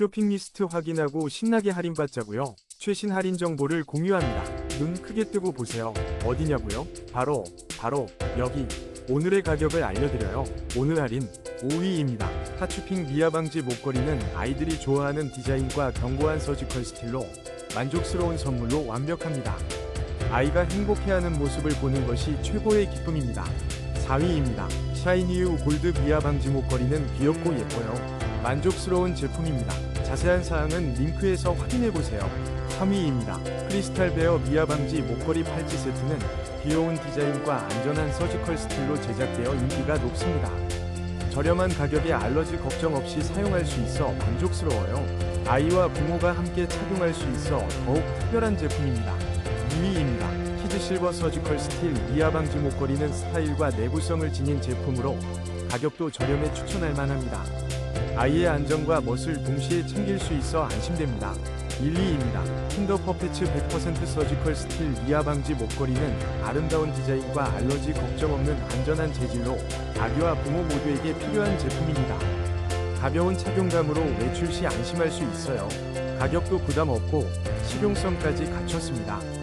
쇼핑 리스트 확인하고 신나게 할인받자고요. 최신 할인 정보를 공유합니다. 눈 크게 뜨고 보세요. 어디냐고요? 바로 바로 여기. 오늘의 가격을 알려드려요. 오늘 할인 5위입니다. 하추핑 미아 방지 목걸이는 아이들이 좋아하는 디자인과 견고한 서지컬 스틸로 만족스러운 선물로 완벽합니다. 아이가 행복해하는 모습을 보는 것이 최고의 기쁨입니다. 4위입니다. 샤이니유 골드 미아 방지 목걸이는 귀엽고 예뻐요. 만족스러운 제품입니다. 자세한 사항은 링크에서 확인해보세요. 3위입니다. 크리스탈 베어 미아 방지 목걸이 팔찌 세트는 귀여운 디자인과 안전한 서지컬 스틸로 제작되어 인기가 높습니다. 저렴한 가격에 알러지 걱정 없이 사용할 수 있어 만족스러워요. 아이와 부모가 함께 착용할 수 있어 더욱 특별한 제품입니다. 2위입니다. 키즈 실버 서지컬 스틸 미아 방지 목걸이는 스타일과 내구성을 지닌 제품으로 가격도 저렴해 추천할 만합니다. 아이의 안전과 멋을 동시에 챙길 수 있어 안심됩니다. 1위입니다. 킨더 퍼페츠 100% 서지컬 스틸 미아 방지 목걸이는 아름다운 디자인과 알러지 걱정 없는 안전한 재질로 아기와 부모 모두에게 필요한 제품입니다. 가벼운 착용감으로 외출 시 안심할 수 있어요. 가격도 부담 없고 실용성까지 갖췄습니다.